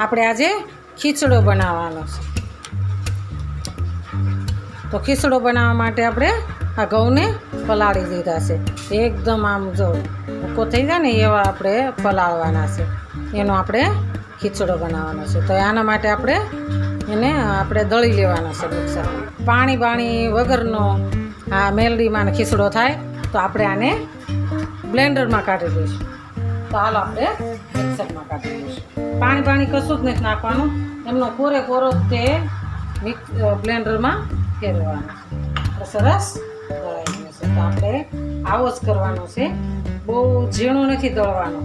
આપણે આજે ખીચડો બનાવવાનો છે. તો ખીચડો બનાવવા માટે આપણે આ ઘઉંને પલાળી દીધા છે. એકદમ આમ જો ભૂકો થઈ જાય ને એવા આપણે પલાળવાના છે. એનો આપણે ખીચડો બનાવવાનો છે. તો આના માટે આપણે એને આપણે દળી લેવાનો છે મિક્સરમાં. પાણી બાણી વગરનો આ મેલડીમાં ખીચડો થાય તો આપણે આને બ્લેન્ડરમાં કાઢી દઈશું. તો હાલ આપણે મિક્સરમાં કાઢી દઈશું પાણી પાણી કશું જ નથી નાખવાનું. એમનો પૂરેપૂરો તે મિક્સ બ્લેન્ડરમાં ફેરવાનો સરસ દળાઈ ગયો છે. તો આપણે આવો જ કરવાનો છે. બહુ ઝીણું નથી દળવાનું.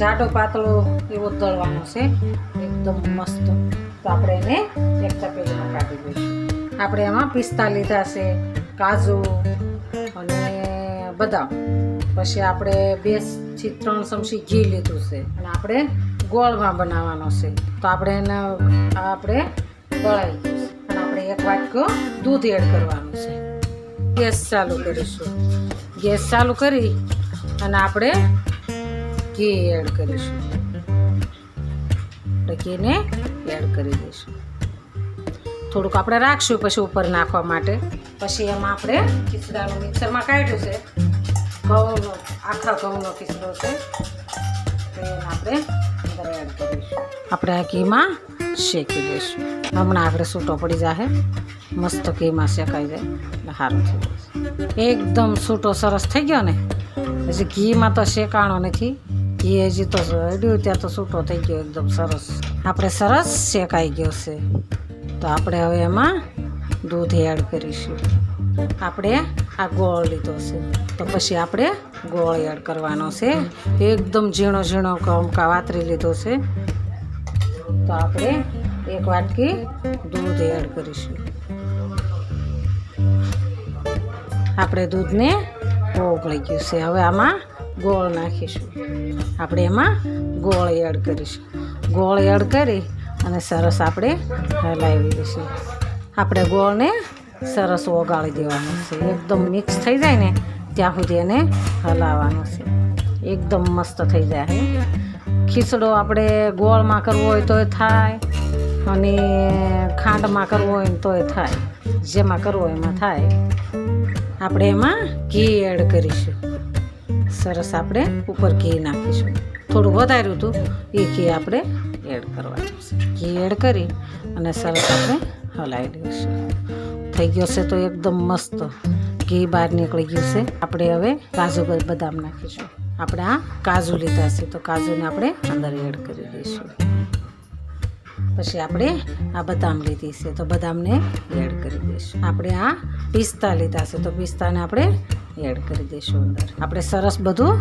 જાડો પાતળો એવો દળવાનો છે. એકદમ મસ્ત. તો આપણે એને એક તપેલીમાં કાઢી દઈશું આપણે એમાં પિસ્તા લીધા છે, કાજુ અને બદામ. પછી આપણે બેથી ત્રણ ચમચી ઘી લીધું છે. અને આપણે ગોળમાં બનાવવાનો છે. તો આપણે એને આપણે ગયું અને આપણે એક વાટકો દૂધ એડ કરવાનું છે. ગેસ ચાલુ કરીશું. ગેસ ચાલુ કરી અને આપણે ઘી એડ કરીશું. ઘીને એડ કરી દઈશું. થોડુંક આપણે રાખશું પછી ઉપર નાખવા માટે. પછી એમાં આપણે ખીચડાનું મિક્સરમાં કાઢ્યું છે. ઘઉંનો, આખા ઘઉંનો ખીચડો છે. આપણે અંદર એડ કરીશું. આપણે આ ઘીમાં શેકી દઈશું. હમણાં આપણે છૂટો પડી જાય મસ્ત ઘીમાં શેકાઈ જાય. એટલે સારું થઈ જશે. એકદમ છૂટો સરસ થઈ ગયો ને. પછી ઘીમાં તો શેકાણો નથી. ઘી હજી તો રડ્યું, ત્યાં તો છૂટો થઈ ગયો એકદમ સરસ. આપણે સરસ શેકાઈ ગયો છે. તો આપણે હવે એમાં દૂધ એડ કરીશું. આપણે આ ગોળ લીધો છે. તો પછી આપણે ગોળ એડ કરવાનો છે. એકદમ ઝીણો ઝીણો કમકા વાતરી લીધો છે. તો આપણે એક વાટકી દૂધ એડ કરીશું. આપણે દૂધને ઓગળી ગયું છે. હવે આમાં ગોળ નાખીશું. આપણે એમાં ગોળ એડ કરીશું. ગોળ એડ કરી અને સરસ આપણે હલાવી દઈશું. આપણે ગોળને સરસ ઓગાળી દેવાનું છે. એકદમ મિક્સ થઈ જાય ને, ત્યાં સુધી એને હલાવવાનું છે. એકદમ મસ્ત થઈ જાય ખીચડો આપણે ગોળમાં કરવો હોય તોય થાય, અને ખાંડમાં કરવો હોય તોય થાય. જેમાં કરવો એમાં થાય. આપણે એમાં ઘી એડ કરીશું. સરસ આપણે ઉપર ઘી નાખીશું. થોડું વધાર્યું હતું, એ ઘી આપણે એડ કરવાનું છે. ઘી એડ કરી, અને સરસ આપણે હલાવી દઈશું થઈ ગયો છે તો એકદમ મસ્ત ઘી બહાર નીકળી ગયું છે. આપણે હવે કાજુ બદામ નાખીશું. આપણે આ કાજુ લીધા છે, તો કાજુને આપણે અંદર એડ કરી દઈશું પછી આપણે આ બદામ લીધી છે, તો બદામને એડ કરી દઈશું. આપણે આ પિસ્તા લીધા છે, તો પિસ્તાને આપણે એડ કરી દઈશું અંદર. આપણે સરસ બધું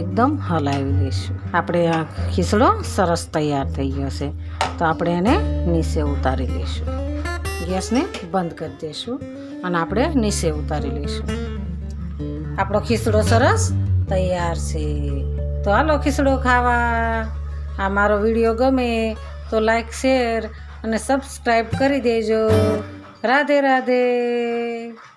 એકદમ હલાવી દઈશું આપણે આ ખીચડો સરસ તૈયાર થઈ ગયો છે, તો આપણે એને નીચે ઉતારી લઈશું. ગેસને બંધ કરી દઈશું અને આપણે નીચે ઉતારી લઈશું. આપણો ખીચડો સરસ તૈયાર છે. તો હાલો ખીચડો ખાવા. આ મારો વીડિયો ગમે તો લાઈક, શેર અને સબસ્ક્રાઈબ કરી દેજો. રાધે રાધે.